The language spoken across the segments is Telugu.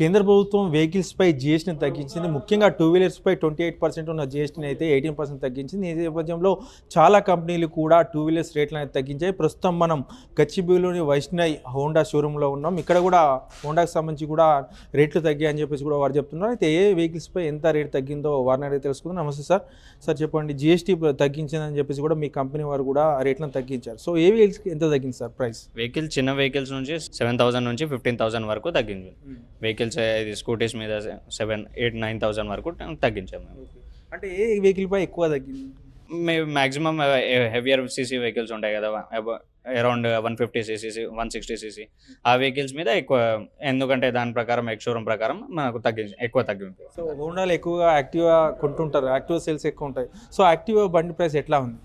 కేంద్ర ప్రభుత్వం వెహికల్స్పై జిఎస్టీని తగ్గించింది. ముఖ్యంగా టూ వీలర్స్పై ట్వంటీ ఎయిట్ పర్సెంట్ ఉన్న జిఎస్టీని అయితే ఎయిటీన్ పర్సెంట్ తగ్గించింది. ఈ నేపథ్యంలో చాలా కంపెనీలు కూడా టూ వీలర్స్ రేట్లను అయితే తగ్గించాయి. ప్రస్తుతం మనం గచ్చిబౌలిలోని వైష్ణయ్ హోండా షోరూంలో ఉన్నాం. ఇక్కడ కూడా హోండాకి సంబంధించి కూడా రేట్లు తగ్గాయి అని చెప్పేసి కూడా వారు చెప్తున్నారు. అయితే ఏ వెహికల్స్పై ఎంత రేట్ తగ్గిందో వారిని అడిగి తెలుసుకుందాం. నమస్తే సార్. సార్ చెప్పండి జిఎస్టీ తగ్గించిందని చెప్పేసి కూడా మీ కంపెనీ వారు కూడా రేట్లను తగ్గించారు. సో ఏ వెహికల్స్కి ఎంత తగ్గింది సార్ ప్రైస్? వెహికల్ చిన్న వెహికల్స్ నుంచి సెవెన్ థౌసండ్ నుంచి ఫిఫ్టీన్ థౌసండ్ వరకు తగ్గింది. వెహికల్స్ ఇది స్కూటీస్ మీద సెవెన్ ఎయిట్ నైన్ థౌసండ్ వరకు తగ్గించాము మేము. అంటే ఏ వెహికల్ పై ఎక్కువ తగ్గింది? మేము మ్యాక్సిమం హెవియర్ సీసీ వెహికల్స్ ఉంటాయి కదా around one fifty CC one sixty CC. ఆ వెహికల్స్ మీద ఎక్కువ ఎందుకంటే దాని ప్రకారం ఎక్స్షోరూమ్ ప్రకారం మనకు తగ్గించి ఎక్కువ తగ్గింది సో హోండాలో ఎక్కువగా యాక్టివా కొంటుంటారు యాక్టివా సేల్స్ ఎక్కువ ఉంటాయి. సో యాక్టివా బండి ప్రైస్ ఎట్లా ఉంది?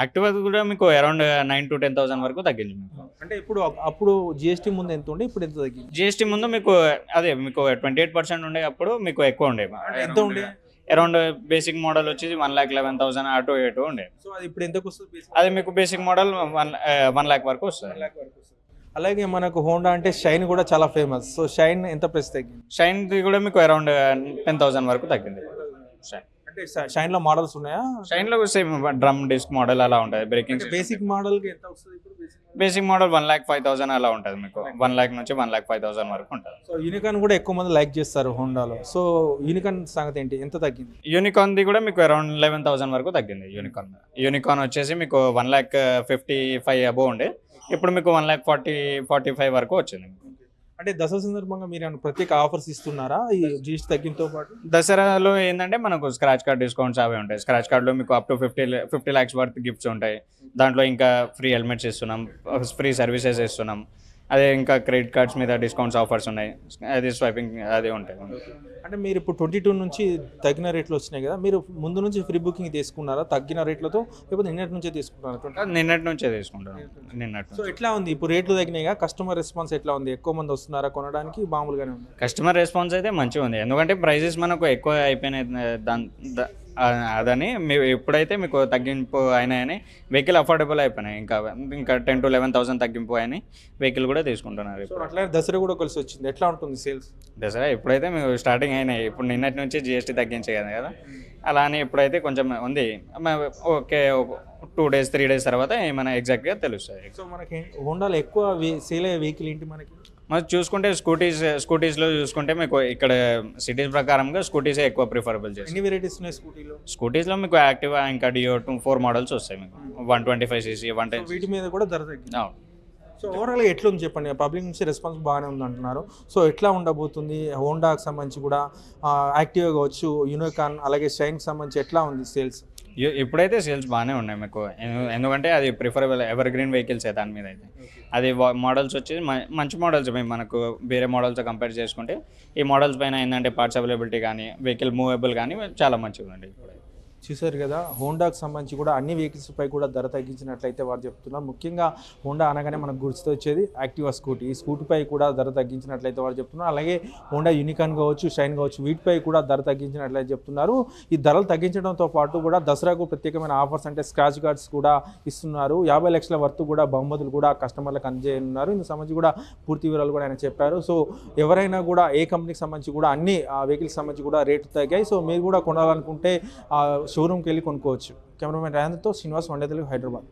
యాక్టివా కూడా మీకు around nine to ten thousand వరకు తగ్గింది మీకు. అంటే ఇప్పుడు అప్పుడు జిఎస్టీ ముందు ఎంత ఉండే ఇప్పుడు ఎంత తగ్గింది? జిఎస్టీ ముందు మీకు అదే మీకు ట్వంటీ ఎయిట్ పర్సెంట్ ఉండే అప్పుడు మీకు ఎక్కువ ఉండే. ఎంత ఉండే? అరౌండ్ బేసిక్ మోడల్ వచ్చేసి వన్ ల్యాక్ లెవెన్ థౌసండ్ అటు ఇటు ఉండే. సో అది ఇప్పుడు ఎంతకు వస్తుంది? అది మీకు basic model one one lakh వరకు వస్తుంది. అలాగే మనకు హోండా అంటే షైన్ కూడా చాలా ఫేమస్ సో షైన్ ఎంత ప్రైస్ తగ్గింది? షైన్ కూడా మీకు అరౌండ్ టెన్ థౌసండ్ వరకు తగ్గింది. షైన్ అంటే షైన్లో మోడల్స్ ఉన్నాయా? షైన్లో సేమ్ డ్రమ్ డిస్క్ మోడల్ అలా ఉంటుంది బ్రేకింగ్ బేసిక్ మోడల్కి ఎంత వస్తుంది ఇప్పుడు basic model? One lakh five thousand అలా ఉంటుంది మీకు. వన్ ల్యాక్ నుంచి వన్ ల్యాక్ ఫైవ్ థౌసండ్ వరకు ఉంటుంది. సో యూనికాన్ కూడా ఎక్కువ మంది లైక్ చేస్తారు హోండాలో. సో యూనికాన్ సంగతి ఏంటి? ఎంత తగ్గింది? యూనికాన్ ది కూడా మీకు అరౌండ్ లెవెన్ థౌసండ్ వరకు తగ్గింది యూనికాన్. యూనికాన్ వచ్చేసి మీకు one lakh fifty five above ఉండే. ఇప్పుడు మీకు one lakh forty forty five వరకు వచ్చింది. అంటే దసరా సందర్భంగా మీరు ఏమైనా ప్రత్యేక ఆఫర్స్ ఇస్తున్నారా? ఈ జీఎస్టీ తగ్గింతో పాటు? దసరాలో ఏంటంటే మనకు స్క్రాచ్ కార్డ్ డిస్కౌంట్స్ అవి ఉంటాయి. స్క్రాచ్ కార్డ్లో మీకు up to fifty fifty lakhs worth gifts ఉంటాయి. దాంట్లో ఇంకా ఫ్రీ హెల్మెట్స్ ఇస్తున్నాం ఫ్రీ సర్వీసెస్ ఇస్తున్నాం. అదే ఇంకా క్రెడిట్ కార్డ్స్ మీద డిస్కౌంట్స్ ఆఫర్స్ ఉన్నాయి. అది స్వైపింగ్ అది ఉంటాయి. అంటే మీరు ఇప్పుడు ట్వంటీ టూ నుంచి తగ్గిన రేట్లు వచ్చినాయి కదా మీరు ముందు నుంచి ఫ్రీ బుకింగ్ తీసుకున్నారా? తగ్గిన రేట్లతో లేకపోతే నిన్నటి నుంచే తీసుకున్నారా నిన్నటి నుంచే తీసుకుంటాం నిన్నటి సో ఎట్లా ఉంది? ఇప్పుడు రేట్లు తగ్గినాయిగా కస్టమర్ రెస్పాన్స్ ఎట్లా ఉంది? ఎక్కువ మంది వస్తున్నారా కొనడానికి? మామూలుగానే ఉంది. కస్టమర్ రెస్పాన్స్ అయితే మంచిగా ఉంది. ఎందుకంటే ప్రైజెస్ మనకు ఎక్కువ అయిపోయినాయి దాని అదని మీరు ఎప్పుడైతే మీకు తగ్గింపు అయినాయని వెహికల్ అఫోర్డబుల్ అయిపోయినాయి. ఇంకా ఇంకా టెన్ టు లెవెన్ థౌసండ్ తగ్గింపు అయినాయి. వెహికల్ కూడా తీసుకుంటున్నారు ఇప్పుడు. అట్లా దసరా కూడా కలిసి వచ్చింది. ఎట్లా ఉంటుంది సేల్స్? దసరా ఎప్పుడైతే మేము స్టార్టింగ్ అయినాయి ఇప్పుడు నిన్నటి నుంచి జిఎస్టీ తగ్గించే కదా కదా. అలా అని ఎప్పుడైతే కొంచెం ఉంది మ- okay two days three days తర్వాత ఏమైనా ఎగ్జాక్ట్గా తెలుస్తుంది సో మనకి హోండాలో ఎక్కువ సేల్ అయ్యే వెహికల్ ఏంటి మనకి? మరి చూసుకుంటే స్కూటీస్ స్కూటీస్లో చూసుకుంటే మీకు ఇక్కడ సిటీస్ ప్రకారంగా స్కూటీసే ఎక్కువ ప్రిఫరబుల్ చేస్తాం ఎన్ని వెరైటీస్ ఉన్నాయి స్కూటీలో? స్కూటీస్లో మీకు యాక్టివా ఇంకా డియో టూ ఫోర్ మోడల్స్ వస్తాయి మీకు. One twenty five CC one ten వీటి మీద కూడా ధర తగ్గింది. సో ఓవరాల్గా ఎట్లా ఉంది చెప్పండి? పబ్లిక్ నుంచి రెస్పాన్స్ బాగానే ఉంది అంటున్నారు సో ఎట్లా ఉండబోతుంది? హోండాకి సంబంధించి కూడా యాక్టివ్ కావచ్చు యూనికాన్ అలాగే షైన్కి సంబంధించి ఎట్లా ఉంది సేల్స్ ఇప్పుడైతే సేల్స్ బాగానే ఉన్నాయి మీకు ఎందు- ఎందుకంటే అది ప్రిఫరబుల్ ఎవర్ గ్రీన్ వెహికల్స్ దాని మీద అయితే. అది మోడల్స్ వచ్చి మంచి మోడల్స్ మనకు వేరే మోడల్స్ కంపేర్ చేసుకుంటే ఈ మోడల్స్ పైన ఏంటంటే పార్ట్స్ అవైలబిలిటీ కానీ వెహికల్ మూవబుల్ కానీ చాలా మంచిగా ఉంది ఇప్పుడు చూశారు కదా హోండాకి సంబంధించి కూడా అన్ని వెహికల్స్ పై కూడా ధర తగ్గించినట్లయితే వారు చెప్తున్నారు. ముఖ్యంగా హోండా అనగానే మనకు గుర్తుతో వచ్చేది యాక్టివా స్కూటీ ఈ స్కూటీపై కూడా ధర తగ్గించినట్లయితే వారు చెప్తున్నారు. అలాగే హోండా యూనికాన్ కావచ్చు షైన్ కావచ్చు వీటిపై కూడా ధర తగ్గించినట్లయితే చెప్తున్నారు. ఈ ధరలు తగ్గించడంతో పాటు కూడా దసరాకు ప్రత్యేకమైన ఆఫర్స్ అంటే స్క్రాచ్ కార్డ్స్ కూడా ఇస్తున్నారు. యాభై లక్షల వరకు కూడా బహుమతులు కూడా కస్టమర్లకు అందజేయనున్నారు. ఇందుకు సంబంధించి కూడా పూర్తి వివరాలు కూడా ఆయన చెప్పారు. సో ఎవరైనా కూడా ఏ కంపెనీకి సంబంధించి కూడా అన్ని వెహికల్స్ సంబంధించి కూడా రేట్లు తగ్గాయి. సో మీరు కూడా కొనాలనుకుంటే షోరూమ్కి వెళ్ళి కొనుక్కోవచ్చు. కెమెరామెన్ రాయంద్తో శ్రీనివాస్ వండే తెలుగు హైదరాబాద్.